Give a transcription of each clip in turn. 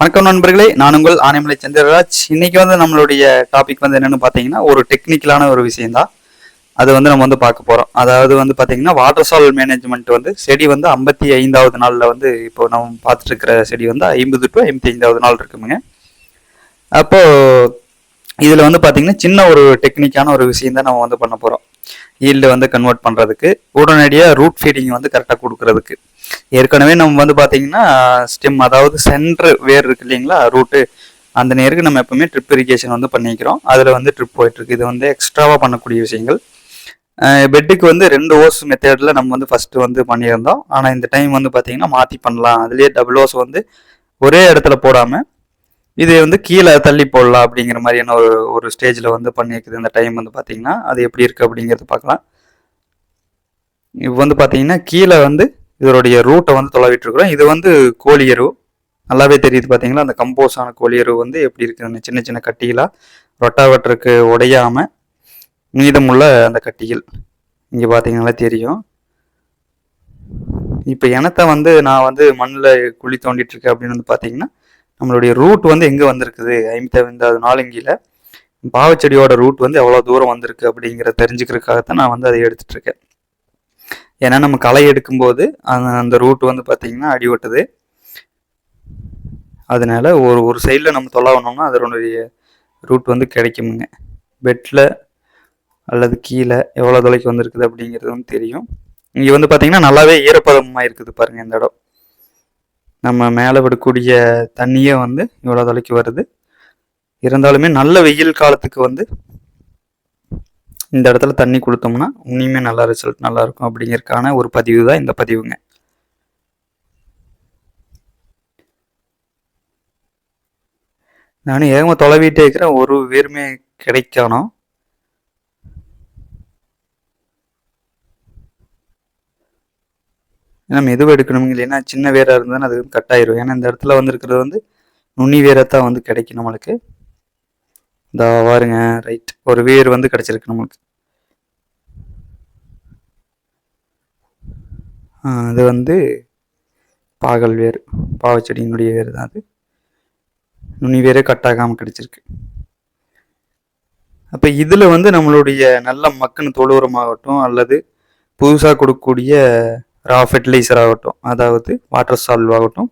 வணக்கம் நண்பர்களே நான் உங்கள் ஆனைமலை சந்திரராஜ். இன்னைக்கு வந்து நம்மளுடைய டாபிக் வந்து என்னன்னு பார்த்தீங்கன்னா ஒரு டெக்னிக்கலான ஒரு விஷயம்தான். அது வந்து நம்ம வந்து பார்க்க போறோம். அதாவது வந்து பார்த்தீங்கன்னா வாட்டர் சால் மேனேஜ்மெண்ட் வந்து செடி வந்து ஐம்பத்தி ஐந்தாவது நாளில் வந்து இப்போ நம்ம பார்த்துட்டு இருக்கிற செடி வந்து ஐம்பது டு ஐம்பத்தி ஐந்தாவது நாள் இருக்குமுங்க அப்போ இதில் வந்து பார்த்தீங்கன்னா சின்ன ஒரு டெக்னிக்கான ஒரு விஷயம் தான் நம்ம வந்து பண்ண போகிறோம் ஈல்டு வந்து கன்வெர்ட் பண்ணுறதுக்கு உடனடியாக ரூட் ஃபீடிங் வந்து கரெக்டாக கொடுக்கறதுக்கு. ஏற்கனவே நம்ம வந்து பார்த்தீங்கன்னா ஸ்டெம் அதாவது சென்ட்ரு வேர் இருக்கு இல்லைங்களா ரூட்டு அந்த நேருக்கு நம்ம எப்பவுமே ட்ரிப் இரிகேஷன் வந்து பண்ணிக்கிறோம். அதில் வந்து ட்ரிப் போயிட்டுருக்கு. இது வந்து எக்ஸ்ட்ராவாக பண்ணக்கூடிய விஷயங்கள். பெட்டுக்கு வந்து ரெண்டு ஓஸ் மெத்தேடில் நம்ம வந்து ஃபஸ்ட்டு வந்து பண்ணியிருந்தோம். ஆனால் இந்த டைம் வந்து பார்த்தீங்கன்னா மாற்றி பண்ணலாம். அதுலேயே டபுள் ஓஸ் வந்து ஒரே இடத்துல போடாமல் இது வந்து கீழே தள்ளி போடலாம் அப்படிங்கிற மாதிரியான ஒரு ஒரு ஸ்டேஜில் வந்து பண்ணியிருக்குது. இந்த டைம் வந்து பார்த்தீங்கன்னா அது எப்படி இருக்குது அப்படிங்கிறது பார்க்கலாம். இப்போ வந்து பார்த்தீங்கன்னா கீழே வந்து இதனுடைய ரூட்டை வந்து தொலைவிட்டுருக்குறோம் இது வந்து கோழியரு நல்லாவே தெரியுது பார்த்தீங்களா அந்த கம்போஸான கோழியரு கோழி வந்து எப்படி இருக்குதுன்னு சின்ன சின்ன கட்டிகளாக ரொட்டாவட்டருக்கு உடையாமல் மீதமுள்ள அந்த கட்டிகள். இங்கே பார்த்தீங்கன்னா தெரியும். இப்போ இனத்தை வந்து நான் வந்து மண்ணில் குழி தோண்டிட்டு இருக்கேன் அப்படின்னு வந்து பார்த்தீங்கன்னா நம்மளுடைய ரூட் வந்து எங்கே வந்திருக்குது? ஐம்பத்தி ஐந்தாவது நாலுங்கில பாவச்செடியோட ரூட் வந்து எவ்வளோ தூரம் வந்திருக்கு அப்படிங்கிற தெரிஞ்சுக்கிறதுக்காகத்தான் நான் வந்து அதை எடுத்துட்ருக்கேன். ஏன்னா நம்ம களை எடுக்கும்போது அந்த அந்த ரூட் வந்து பார்த்திங்கன்னா அடிபட்டுது. அதனால ஒரு ஒரு சைடில் நம்ம தொலாவணும்னா அதனுடைய ரூட் வந்து கிடைக்குமுங்க. பெட்டில் அல்லது கீழே எவ்வளோ தொலைக்கு வந்திருக்குது அப்படிங்கிறது வந்து தெரியும். இங்கே வந்து பார்த்திங்கன்னா நல்லாவே ஈரப்பதமாக இருக்குது பாருங்கள் இந்த இடம். நம்ம மேலே விடக்கூடிய தண்ணியே வந்து இவ்வளோ தொலைக்கு வருது. இருந்தாலுமே நல்ல வெயில் காலத்துக்கு வந்து இந்த இடத்துல தண்ணி கொடுத்தோம்னா இன்னுமே நல்லா ரிசல்ட் நல்லா இருக்கும் ஒரு பதிவு தான் இந்த பதிவுங்க. நானும் ஏகமாக தொலைவிட்டே இருக்கிறேன். ஒரு வேருமே கிடைக்கணும் ஏன்னா மெதுவாக எடுக்கணும் இல்லைன்னா சின்ன வேராக இருந்தால் அது கட் ஆயிரும் ஏன்னா இந்த இடத்துல வந்துருக்கிறது வந்து நுனி வேரத்தான் வந்து கிடைக்கும் நம்மளுக்கு. இந்த பாருங்க ரைட் ஒரு வேர் வந்து கிடச்சிருக்கு நம்மளுக்கு. அது வந்து பாகல் வேர். பாவச்செடியினுடைய வேர் தான் அது. நுனி வேரே கட் ஆகாமல் அப்போ இதில் வந்து நம்மளுடைய நல்ல மக்குன்னு தொழுவுரமாகட்டும் அல்லது புதுசாக கொடுக்கக்கூடிய ரா ஃபெர்டிலைசர் ஆகட்டும் அதாவது வாட்டர் சால்வ் ஆகட்டும்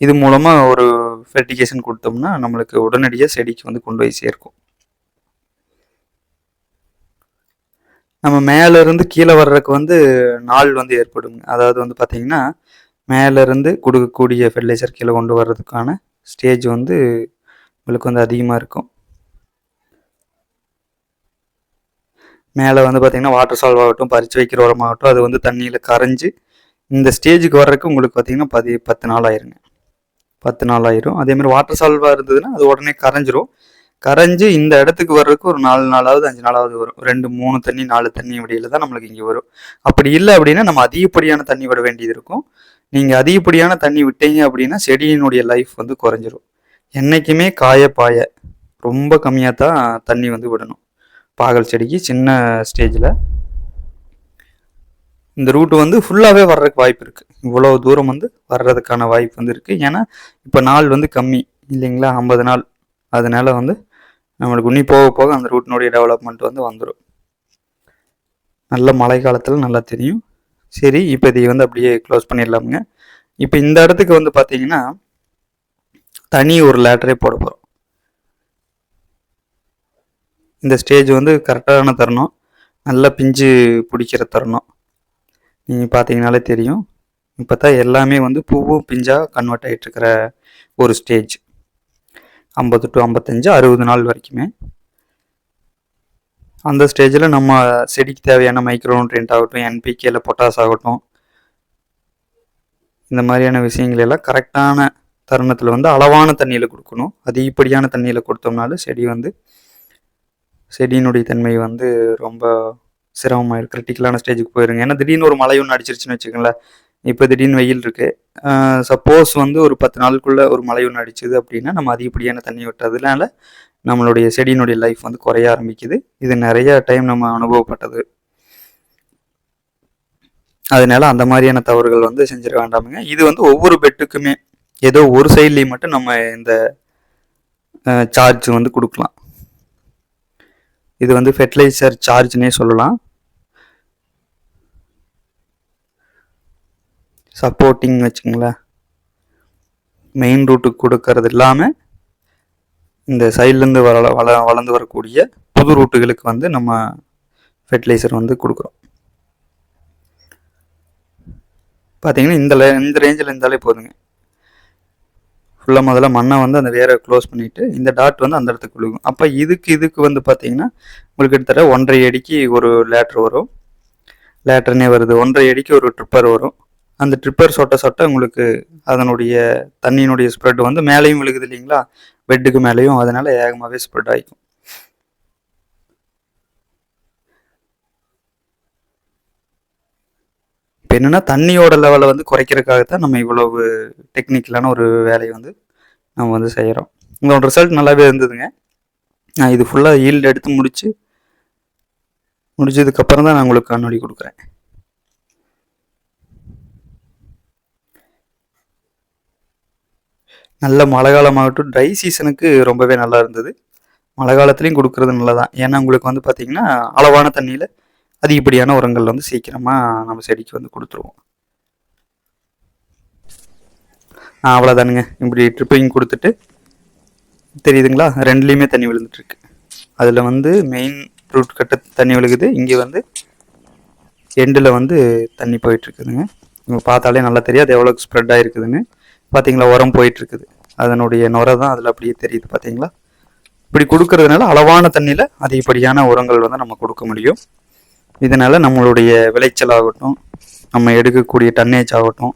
இது மூலமாக ஒரு ஃபெர்டிகேஷன் கொடுத்தோம்னா நம்மளுக்கு உடனடியாக செடிக்கு வந்து கொண்டு போய் சேர்க்கும். நம்ம மேலேருந்து கீழே வர்றதுக்கு வந்து நாள் வந்து ஏற்படுங்க. அதாவது வந்து பார்த்தீங்கன்னா மேலேருந்து கொடுக்கக்கூடிய ஃபெர்டிலைசர் கீழே கொண்டு வர்றதுக்கான ஸ்டேஜ் வந்து உங்களுக்கு வந்து அதிகமாக இருக்கும். மேலே வந்து பார்த்தீங்கன்னா வாட்டர் சால்வ் ஆகட்டும் பறிச்சு வைக்கிற உரமாகட்டும் அது வந்து தண்ணியில் கரைஞ்சி இந்த ஸ்டேஜுக்கு வர்றதுக்கு உங்களுக்கு பார்த்தீங்கன்னா பதி பத்து நாள் ஆயிருங்க. பத்து நாள் ஆயிரும். அதேமாதிரி வாட்டர் சால்வாக இருந்ததுன்னா அது உடனே கரைஞ்சிரும். கரைஞ்சி இந்த இடத்துக்கு வர்றதுக்கு ஒரு நாலு நாளாவது அஞ்சு நாளாவது வரும். ரெண்டு மூணு தண்ணி நாலு தண்ணி வடியில் தான் நம்மளுக்கு இங்கே வரும். அப்படி இல்லை அப்படின்னா நம்ம அதிகப்படியான தண்ணி விட வேண்டியது இருக்கும். நீங்கள் அதிகப்படியான தண்ணி விட்டீங்க அப்படின்னா செடியினுடைய லைஃப் வந்து குறைஞ்சிரும். என்றைக்குமே காய பாய ரொம்ப கம்மியாக தான் தண்ணி வந்து விடணும். பாகல் செடிக்கு சின்ன ஸ்டேஜில் இந்த ரூட்டு வந்து ஃபுல்லாகவே வர்றதுக்கு வாய்ப்பு இருக்குது இவ்வளோ தூரம் வந்து வர்றதுக்கான வாய்ப்பு வந்து இருக்குது ஏன்னா இப்போ நாள் வந்து கம்மி. இல்லைங்களா? ஐம்பது நாள். அதனால வந்து நம்மளுக்கு இன்னி போக போக அந்த ரூட்டினுடைய டெவலப்மெண்ட் வந்து வந்துடும் நல்ல மழை காலத்தில் நல்லா தெரியும். சரி இப்போ இதை வந்து அப்படியே க்ளோஸ் பண்ணிடலாமுங்க. இப்போ இந்த இடத்துக்கு வந்து பார்த்தீங்கன்னா தனி ஒரு லேட்டரே போட போகிறோம் இந்த ஸ்டேஜ் வந்து கரெக்டான தருணம். நல்லா பிஞ்சு பிடிக்கிற தருணம். நீங்கள் பார்த்தீங்கனாலே தெரியும். இப்போ தான் எல்லாமே வந்து பூவும் பிஞ்சாக கன்வெர்ட் ஆகிட்டுருக்கிற ஒரு ஸ்டேஜ் ஐம்பது டு ஐம்பத்தஞ்சு அறுபது நாள் வரைக்குமே. அந்த ஸ்டேஜில் நம்ம செடிக்கு தேவையான மைக்ரோன்ட்ரியன்ட் ஆகட்டும் என்பிகேல பொட்டாஸ் ஆகட்டும். இந்த மாதிரியான விஷயங்கள் எல்லாம் கரெக்டான தருணத்தில் வந்து அளவான தண்ணியில் கொடுக்கணும். அதிகப்படியான தண்ணியில் கொடுத்தோம்னாலும் செடி வந்து செடியினுடைய தன்மை வந்து ரொம்ப சிரமமாக கிரிட்டிக்கலான ஸ்டேஜுக்கு போயிருங்க. ஏன்னா திடீர்னு ஒரு மழை ஒன்று அடிச்சிருச்சுன்னு வச்சுக்கோங்களேன். இப்போ திடீர்னு வெயில் இருக்குது சப்போஸ் வந்து ஒரு பத்து நாளுக்குள்ளே ஒரு மழை ஒன்று அடிச்சுது அப்படின்னா நம்ம அதிகப்படியான தண்ணி விட்டதுனால நம்மளுடைய செடியினுடைய லைஃப் வந்து குறைய ஆரம்பிக்குது. இது நிறைய டைம் நம்ம அனுபவப்பட்டது. அதனால அந்த மாதிரியான தவறுகள் வந்து செஞ்சிட வேண்டாமுங்க. இது வந்து ஒவ்வொரு பெட்டுக்குமே ஏதோ ஒரு சைட்லேயும் மட்டும் நம்ம இந்த சார்ஜ் வந்து கொடுக்கலாம். இது வந்து ஃபெர்டிலைசர் சார்ஜ்னே சொல்லலாம். சப்போர்ட்டிங் வச்சுங்களேன் மெயின் ரூட்டுக்கு கொடுக்கறது இல்லாமல் இந்த சைட்லேருந்து வள வள வளர்ந்து வரக்கூடிய புது ரூட்டுகளுக்கு வந்து நம்ம ஃபெர்டிலைசர் வந்து கொடுக்குறோம். பார்த்தீங்கன்னா இந்த லே- இந்த ரேஞ்சில் இருந்தாலே போதுங்க. ஃபுல்லாக முதல்ல மண்ணை வந்து அந்த வேரை க்ளோஸ் பண்ணிவிட்டு இந்த டாட் வந்து அந்த இடத்துக்கு விழுகும் அப்போ இதுக்கு இதுக்கு வந்து பார்த்தீங்கன்னா உங்களுக்கு கிட்டத்தட்ட ஒன்றரை அடிக்கு ஒரு லேட்ரு வரும். லேட்டர்னே வருது. ஒன்றரை அடிக்கு ஒரு ட்ரிப்பர் வரும். அந்த ட்ரிப்பர் சொட்ட சொட்ட உங்களுக்கு அதனுடைய தண்ணியினுடைய ஸ்ப்ரெட் வந்து மேலேயும் விழுகுது இல்லைங்களா? பெட்டுக்கு மேலேயும். அதனால ஏகமாகவே ஸ்ப்ரெட் ஆகிக்கும் இப்போ என்னென்னா தண்ணியோட லெவலை வந்து குறைக்கிறதுக்காகத்தான் நம்ம இவ்வளவு டெக்னிக்கலான ஒரு வேலையை வந்து நம்ம வந்து செய்கிறோம் இதோட ரிசல்ட் நல்லாவே இருந்ததுங்க. நான் இது ஃபுல்லாக ஈல்டு எடுத்து முடித்து முடிச்சதுக்கப்புறம் தான் நான் உங்களுக்கு காணொளி கொடுக்குறேன். நல்ல மழை காலமாகட்டும் ட்ரை சீசனுக்கு ரொம்பவே நல்லா இருந்தது. மழை காலத்துலேயும் கொடுக்குறது நல்லதான். ஏன்னா உங்களுக்கு வந்து பார்த்திங்கன்னா அளவான தண்ணியில் அதிகப்படியான உரங்கள் வந்து சீக்கிரமாக நம்ம செடிக்கு வந்து கொடுத்துருவோம். அவ்வளோதானுங்க இப்படி ட்ரிப்பிங் கொடுத்துட்டு தெரியுதுங்களா? ரெண்டுலேயுமே தண்ணி விழுந்துட்டுருக்கு. அதில் வந்து மெயின் ரூட் கட்ட தண்ணி விழுகுது. இங்கே வந்து எண்டில் வந்து தண்ணி போயிட்டுருக்குதுங்க. இங்கே பார்த்தாலே நல்லா தெரியும். அது எவ்வளோ ஸ்ப்ரெட் ஆகிருக்குதுன்னு பார்த்தீங்களா உரம் போயிட்டுருக்குது. அதனுடைய நுரை தான் அதில் அப்படியே தெரியுது. பார்த்தீங்களா இப்படி கொடுக்கறதுனால அளவான தண்ணியில் அதிகப்படியான உரங்கள் வந்து நம்ம கொடுக்க முடியும். இதனால் நம்மளுடைய விளைச்சல் ஆகட்டும் நம்ம எடுக்கக்கூடிய டன்னேஜ் ஆகட்டும்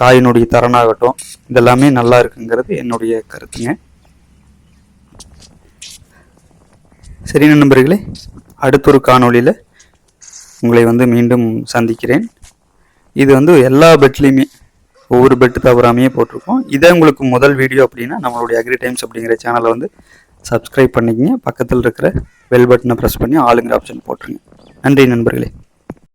காயினுடைய தரனாகட்டும் இதெல்லாமே நல்லா இருக்குங்கிறது என்னுடைய கருத்துங்க. சரி நண்பர்களே அடுத்த ஒரு காணொளியில் உங்களை வந்து மீண்டும் சந்திக்கிறேன். இது வந்து எல்லா பெட்லேயுமே ஒவ்வொரு பெட்டு தவறாமையே போட்டிருக்கோம். இதே உங்களுக்கு முதல் வீடியோ அப்படின்னா நம்மளுடைய அக்ரி டைம்ஸ் அப்படிங்கிற சேனலை வந்து சப்ஸ்கிரைப் பண்ணிக்கங்க. பக்கத்தில் இருக்கிற பெல் பட்டனை ப்ரெஸ் பண்ணி ஆளுங்கிற ஆப்ஷன் போட்டுருங்க. நன்றி நண்பர்களே.